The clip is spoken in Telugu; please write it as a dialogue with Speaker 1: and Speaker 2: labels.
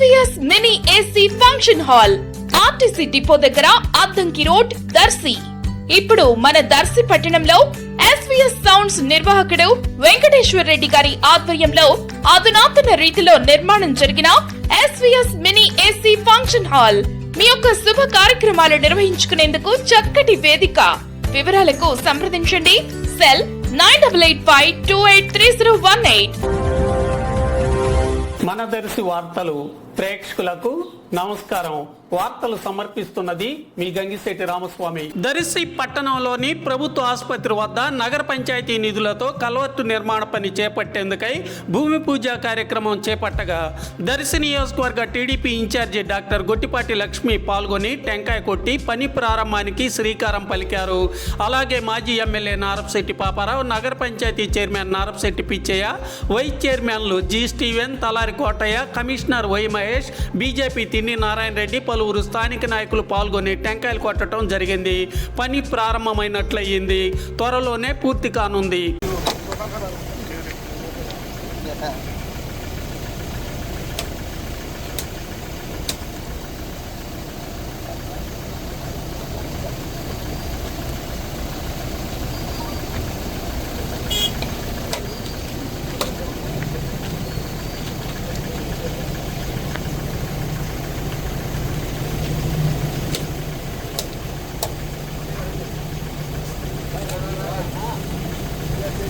Speaker 1: SVS mini AC function hall RTC depot దగ్గర అద్దంకి రోడ్ దర్శి ఇప్పుడు మన దర్శి పట్టణంలో ఎస్వీఎస్ సౌండ్స్ నిర్వాహకుడు వెంకటేశ్వర రెడ్డి గారి ఆధ్వర్యంలో అధునాతన రీతిలో నిర్మాణం జరిగిన SVS mini AC function hall మీ యొక్క శుభ కార్యక్రమాలు నిర్వహించుకునేందుకు చక్కటి వేదిక. వివరాలకు సంప్రదించండి. Cell nine double eight five two eight three zero one eight.
Speaker 2: మన దర్శి వార్తలు ప్రేక్షకులకు నమస్కారం. వార్తలు సమర్పిస్తున్నది మీ గంగిశెట్టి రామస్వామి. దర్శి పట్టణంలోని ప్రభుత్వ ఆసుపత్రి వద్ద నగర పంచాయతీ నిధులతో కల్వర్టు నిర్మాణ పని చేపట్టేందుకై భూమి పూజ కార్యక్రమం చేపట్టగా దర్శి నియోజకవర్గ TDP incharge doctor Gottipati Lakshmi పాల్గొని టెంకాయ కొట్టి పని ప్రారంభానికి శ్రీకారం పలికారు. అలాగే మాజీ ఎమ్మెల్యే నారపశెట్టి పాపారావు నగర పంచాయతీ చైర్మన్ నారపశెట్టి పిచ్చయ్య వైస్ చైర్మన్లు G Steven Talari Kotaiah commissioner Y Mahesh BJP Tinni Narayana Reddy పలువురు స్థానిక నాయకులు పాల్గొని టెంకాయలు కొట్టడం జరిగింది. పని ప్రారంభమైనట్లయింది. త్వరలోనే పూర్తి కానుంది.